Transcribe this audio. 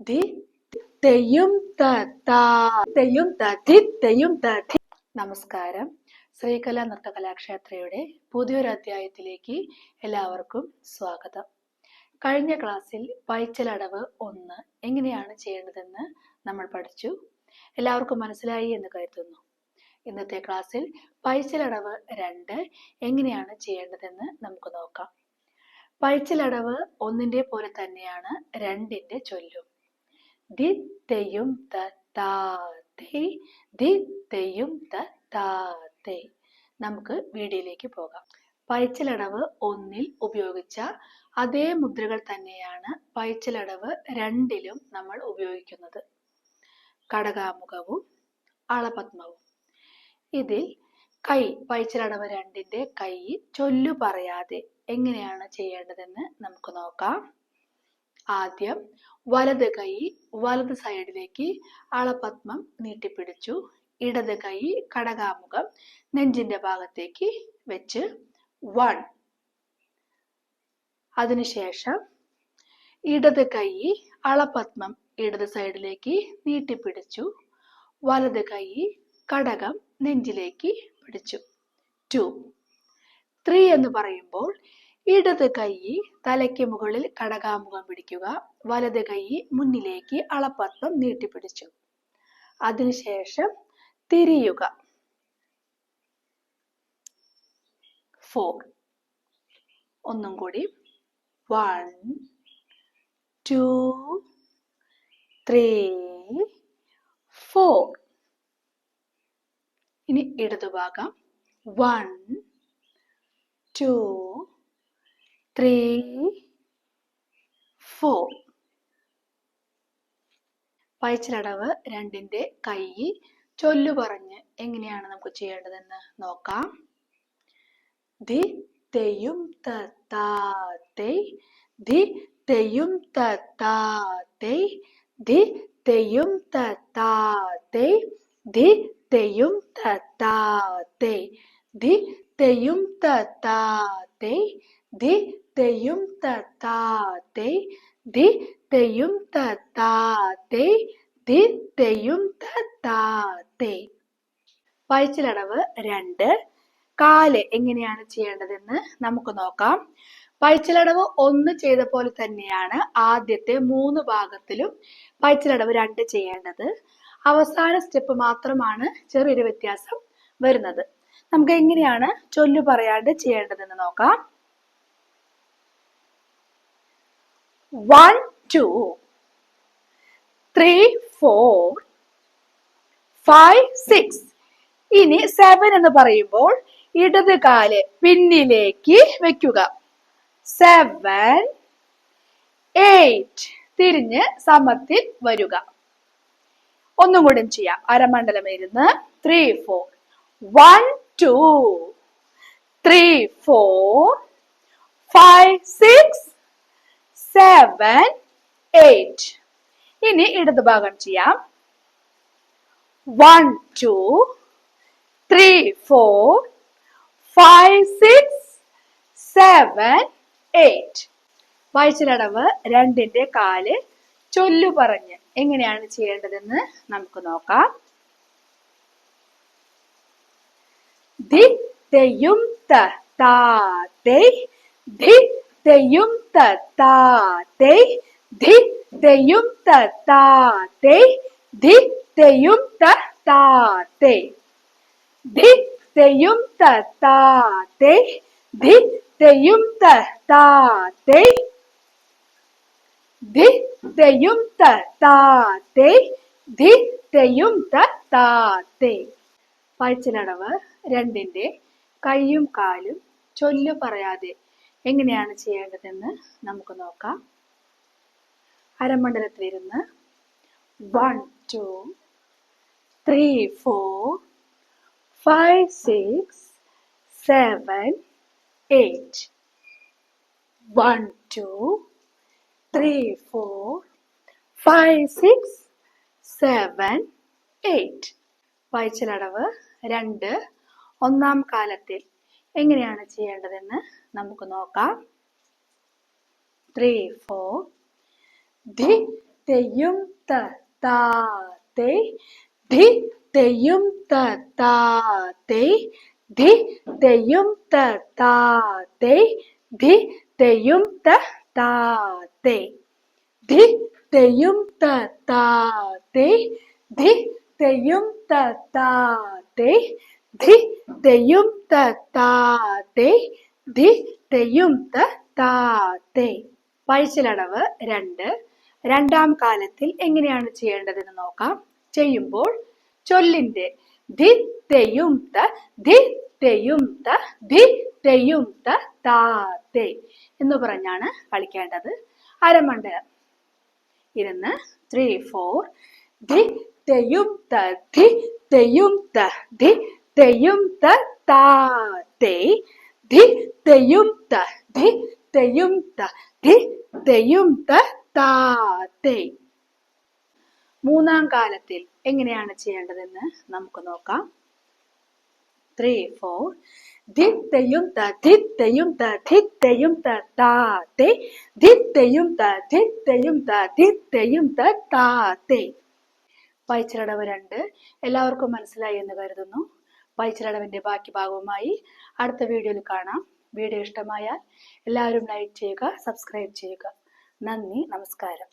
The തെയ്യും ത താ തെയ്യും ത ധി തെയ്യും ത ധി നമസ്കാരം. ശ്രീകല നൃത്തകലാക്ഷേത്രയുടെ പുതിയൊരു അധ്യായത്തിലേക്ക് എല്ലാവർക്കും സ്വാഗതം. കഴിഞ്ഞ ക്ലാസ്സിൽ പൈച്ചലടവ് ഒന്ന് എങ്ങനെയാണ് ചെയ്യേണ്ടതെന്ന് നമ്മൾ പഠിച്ചു. എല്ലാവർക്കും മനസ്സിലായി എന്ന് കരുതുന്നു. ഇന്നത്തെ ക്ലാസ്സിൽ പൈച്ചലടവ് രണ്ട് എങ്ങനെയാണ് ചെയ്യേണ്ടതെന്ന് നമുക്ക് നോക്കാം. പൈച്ചലടവ് ഒന്നിന്റെ പോലെ തന്നെയാണ് രണ്ടിന്റെ ചൊല്ലും. ദിത്തയും താ തേ ദി തെയ്യും ത താ തേ നമുക്ക് വീഡിയോയിലേക്ക് പോകാം. പയച്ചിലടവ് ഒന്നിൽ ഉപയോഗിച്ച അതേ മുദ്രകൾ തന്നെയാണ് പയച്ചിലടവ് രണ്ടിലും നമ്മൾ ഉപയോഗിക്കുന്നത്. കടകാമുഖവും അളപത്മവും. ഇതിൽ കൈ പയച്ചിലടവ് രണ്ടിന്റെ കൈ ചൊല്ലു പറയാതെ എങ്ങനെയാണ് ചെയ്യേണ്ടതെന്ന് നമുക്ക് നോക്കാം. ആദ്യം വലത് കൈ വലത് സൈഡിലേക്ക് അളപത്മം നീട്ടിപ്പിടിച്ചു. ഇടത് കൈ കടകാമുഖം നെഞ്ചിന്റെ ഭാഗത്തേക്ക് വെച്ച് വൺ. അതിനുശേഷം ഇടത് കൈ അളപത്മം ഇടത് സൈഡിലേക്ക് നീട്ടിപ്പിടിച്ചു. വലത് കൈ കടകം നെഞ്ചിലേക്ക് പിടിച്ചു. ടു ത്രീ എന്ന് പറയുമ്പോൾ ഇടത് കൈ തലയ്ക്ക് മുകളിൽ കടകാമുഖം പിടിക്കുക. വലത് കൈ മുന്നിലേക്ക് അളപ്പത്വം നീട്ടിപ്പിടിച്ചു. അതിനുശേഷം തിരിയുക. ഫോർ ഒന്നും കൂടി. വൺ ടു ത്രീ ഫോർ ഇനി ഇടതുഭാഗം വൺ ടു three, four. പയച്ചിലടവ് രണ്ടിന്റെ കൈ ചൊല്ലു പറഞ്ഞ് എങ്ങനെയാണ് നമുക്ക് ചെയ്യേണ്ടതെന്ന് നോക്കാം ദി തെയും തത്താത്തെ ദി തെയും തത്താത്തെ ദി തെയും തത്താത്തെ ദി തെയും തത്താത്തെ ദി തെയും തത്താത്തെ ദി തെയ്യും ത താ തേ ദി തെയ്യും ത താ തേ ദി തെയ്യും ത താ തേ പയച്ചിലടവ് രണ്ട്. കാൽ എങ്ങനെയാണ് ചെയ്യേണ്ടതെന്ന് നമുക്ക് നോക്കാം. പയച്ചിലടവ് ഒന്ന് ചെയ്ത പോലെ തന്നെയാണ് ആദ്യത്തെ മൂന്ന് ഭാഗത്തിലും പയച്ചിലടവ് രണ്ട് ചെയ്യേണ്ടത്. അവസാന സ്റ്റെപ്പ് മാത്രമാണ് ചെറിയൊരു വ്യത്യാസം വരുന്നത്. നമുക്ക് എങ്ങനെയാണ് ചൊല്ലു പറയാണ്ട് ചെയ്യേണ്ടതെന്ന് നോക്കാം. One two, three, four, five, six. ഇനി സെവൻ എന്ന് പറയുമ്പോൾ ഇടത് കാൽ പിന്നിലേക്ക് വെക്കുക. സെവൻ എയ്റ്റ് തിരിഞ്ഞ് സമത്തിൽ വരിക. ഒന്നും കൂടെ ചെയ്യാം? അരമണ്ഡലം ഇരുന്ന് three four one two three four five six seven eight ഇനി ഇടതുഭാഗം ചെയ്യാം. One two three four five six seven eight വായിച്ചിലടവ് രണ്ടിന്റെ കാൽ ചൊല്ലു പറഞ്ഞ് എങ്ങനെയാണ് ചെയ്യേണ്ടതെന്ന് നമുക്ക് നോക്കാം. ധി തെയ്യും ത താ തേ ദി തെയ്യും തത്താ തേ ധി തെയും തത്താ ധി തെയും തത്താ ധി ധി ധി ധി രണ്ടിന്റെ കയ്യും കാലും ചൊല്ലു പറയാതെ എങ്ങനെയാണ് ചെയ്യേണ്ടതെന്ന് നമുക്ക് നോക്കാം. അരമണ്ഡലത്തിൽ അരമണ്ഡലത്തിലിരുന്ന് one two three four five six seven eight one two three four five six seven eight വായിച്ചലടവ് രണ്ട്. ഒന്നാം കാലത്തിൽ എങ്ങനെയാണ് ചെയ്യേണ്ടതെന്ന് നമുക്ക് നോക്കാം. ത്രീ ഫോർ ദി തെയ്യും ത താ തേ. ധി തെയ്യും ത താ തേ. ധി തെയ്യും ത താ തേ. ധി തെയ്യും ത താ തേ. ധി തെയ്യും ത താ തേ. ധി തെയ്യും താ തേ. ധി തെയ്യും പഴിച്ചിലടവ് രണ്ട്. രണ്ടാം കാലത്തിൽ എങ്ങനെയാണ് ചെയ്യേണ്ടതെന്ന് നോക്കാം. ചെയ്യുമ്പോൾ ചൊല്ലിന്റെ ധി തെയ്യും ത ധി തെയ്യും ത ധി തെയ്യും ത എന്ന് പറഞ്ഞാണ് കളിക്കേണ്ടത്. അരമണ്ഡലം. ഇരുന്ന് ത്രീ ഫോർ. ധി തെയ്യും ത ധി തെയ്യും ത ധി തെയ്യും ത താ തേ ധി തെയ്യും ത ധി തെയ്യും ത ധി തെയ്യും ത താ തേ. മൂന്നാം കാലത്തിൽ എങ്ങനെയാണ് ചെയ്യേണ്ടതെന്ന് നമുക്ക് നോക്കാം. ത്രീ ഫോർ ധിത്തയും ത ധിത്തയും ത ധിത്തയും ത താ തേ. ധിത്തയും ത ധിത്തയും ത ധിത്തയും ത താ തേ. പൈച്ചിലടവ് രണ്ട്. എല്ലാവർക്കും മനസ്സിലായി എന്ന് കരുതുന്നു. പൈച്ചിലടവിന്റെ ബാക്കി ഭാഗവുമായി അടുത്ത വീഡിയോയിൽ കാണാം. വീഡിയോ ഇഷ്ടമായാൽ എല്ലാവരും ലൈക്ക് ചെയ്യുക സബ്സ്ക്രൈബ് ചെയ്യുക. നന്ദി നമസ്കാരം.